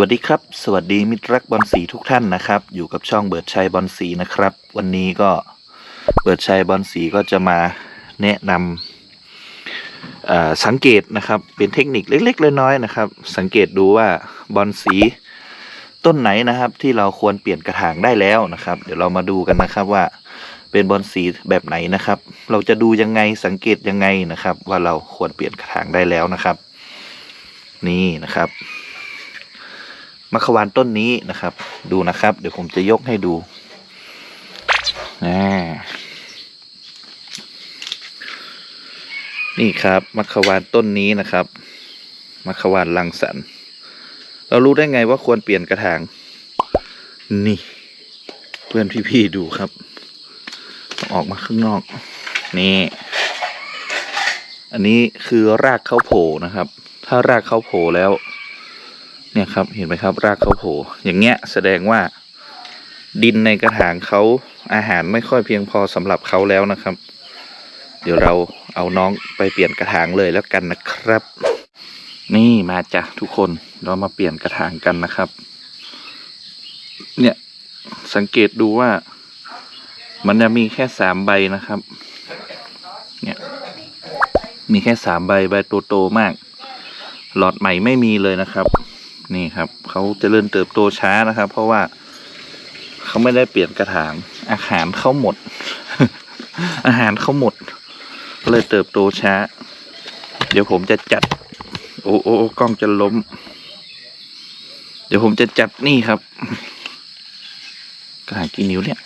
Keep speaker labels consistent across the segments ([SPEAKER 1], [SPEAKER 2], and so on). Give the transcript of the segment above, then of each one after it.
[SPEAKER 1] วัสดีครับ สวัสดีมิตรรักบอลสีทุกท่านนะครับ อยู่กับช่องเบิร์ดชัยบอลสีนะครับ วันนี้ก็เบิร์ดชัยบอลสีก็จะมาแนะนำสังเกตนะครับ เป็นเทคนิคเล็กๆน้อยๆนะครับ สังเกตดูว่าบอลสีต้นไหนนะครับ ที่เราควรเปลี่ยนกระถางได้แล้วนะครับ เดี๋ยวเรามาดูกันนะครับว่าเป็นบอลสีแบบไหนนะครับ เราจะดูยังไงสังเกตยังไงนะครับ ว่าเราควรเปลี่ยนกระถางได้แล้วนะครับ นี่นะครับ มะขวานต้นนี้นะครับ ดูนะครับ เดี๋ยวผมจะยกให้ดูนี่ครับมะขวานต้นนี้นะครับมะขวานลังสรรค์เรารู้ได้ไงว่าควรเปลี่ยนกระถาง นี่ เพื่อนพี่ๆดูครับ ออกมาข้างนอก นี่ อันนี้คือรากเขาโผล่นะครับ ถ้ารากเขาโผล่แล้ว เนี่ยครับเห็นไหมครับ รากเขาโผล่อย่างเงี้ยแสดงว่า ดินในกระถางเขาอาหารไม่ค่อยเพียงพอสำหรับเขาแล้วนะครับ เดี๋ยวเราเอาน้องไปเปลี่ยนกระถางเลยแล้วกันนะครับ นี่มาจ้ะทุกคนเรามาเปลี่ยนกระถางกันนะครับ เนี่ยสังเกตดูว่า มันจะมีแค่สามใบนะครับ เนี่ยมีแค่สามใบใบโตๆมาก หลอดใหม่ไม่มีเลยนะครับ นี่ครับเขาจเจริญเติบโตช้านะครับ เพราะว่าเขาไม่ได้เปลี่ยนกระถางอาหารเขาหมด อาหารเขาหมดเลยเติบโตช้า เดี๋ยวผมจะจัด โอ้โอ้โอ้กล้องจะล้ม เดี๋ยวผมจะจัดนี่ครับกระถางกี่นิ้วเนี่ย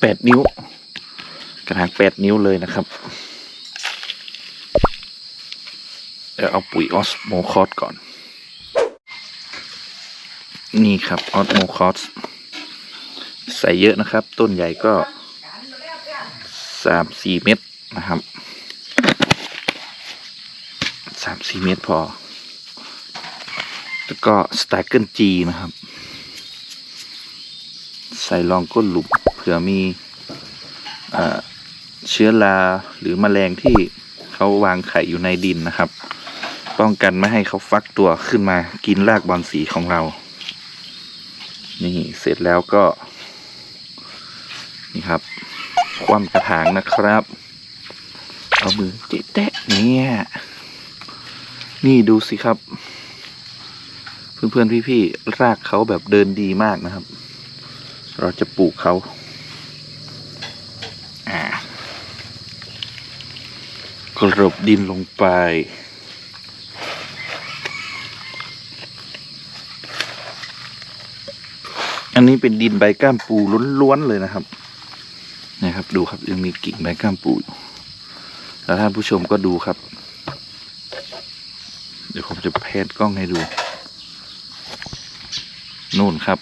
[SPEAKER 1] แปดนิ้ว กระถางแปดนิ้วเลยนะครับ เดี๋ยวเอาปุ๋ยออสโมคอสก่อน นี่ครับออสโมคอสใส่เยอะนะครับ ต้นใหญ่ก็สามสี่เม็ดนะครับสามสี่เม็ดพอ แล้วก็สไตเกิลจีนะครับ ใส่รองก้นหลุมเผื่อมีเอ่อเชื้อราหรือมแมลงที่เขาวางไข่อยู่ในดินนะครับ ป้องกันไม่ให้เขาฟักตัวขึ้นมากินรากบอลสีของเรา นี่เสร็จแล้วก็ นี่ครับ คว่ำกระถางนะครับ เอามือจิแตะเนี่ยนี่ดูสิครับ เพื่อนๆพี่ๆรากเขาแบบเดินดีมากนะครับ เราจะปลูกเขาอ่ากรบดินลงไป อันนี้เป็นดินใบก้ามปูล้วนๆเลยนะครับนะครับ ดูครับยังมีกิ่งใบก้ามปูอยู่แล้วท่านผู้ชมก็ดูครับ เดี๋ยวผมจะแพนกล้องให้ดูนู่นครับ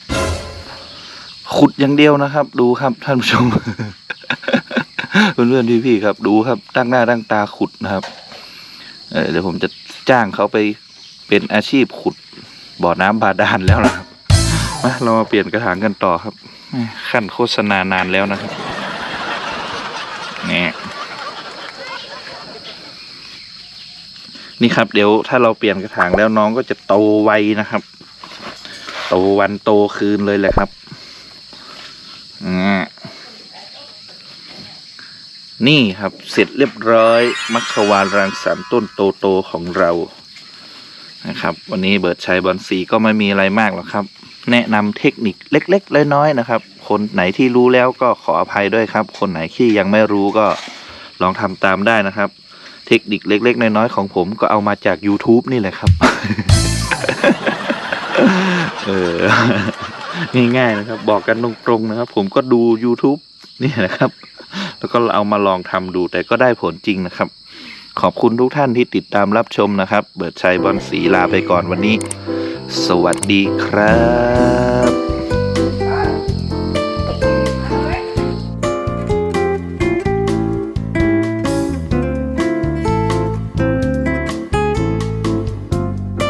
[SPEAKER 1] ขุดอย่างเดียวนะครับ ดูครับท่านผู้ชมเพื่อนๆพี่ๆครับ ดูครับตั้งหน้าตั้งตาขุดนะครับเเดี๋ยวผมจะจ้างเขาไปเป็นอาชีพขุดบ่อน้ำบาดาลแล้วนะครับ มาเรามาเปลี่ยนกระถางกันต่อครับขั้นโฆษณานานแล้วนะครับนี่นี่ครับ เดี๋ยวถ้าเราเปลี่ยนกระถางแล้วน้องก็จะโตไวนะครับ โตวันโตคืนเลยแหละครับนี่ครับเสร็จเรียบร้อย มัคควานรังสรรค์ต้นโตๆของเรา นะครับ วันนี้เบิร์ดชัยบอลสีก็ไม่มีอะไรมากหรอกครับ แนะนำเทคนิคเล็ก ๆ น้อยๆนะครับ คนไหนที่รู้แล้วก็ขออภัยด้วยครับ คนไหนที่ยังไม่รู้ก็ลองทำตามได้นะครับ เทคนิคเล็ก ๆ น้อยๆของผมก็เอามาจาก YouTube นี่แหละครับเออง่ายๆนะครับ บอกกันตรงๆนะครับ ผมก็ดู YouTube นี่นะครับ แล้วก็เอามาลองทำดูแต่ก็ได้ผลจริงนะครับ ขอบคุณทุกท่านที่ติดตามรับชมนะครับ เบิร์ดชัยบอลสีลาไปก่อนวันนี้ สวัสดีครับ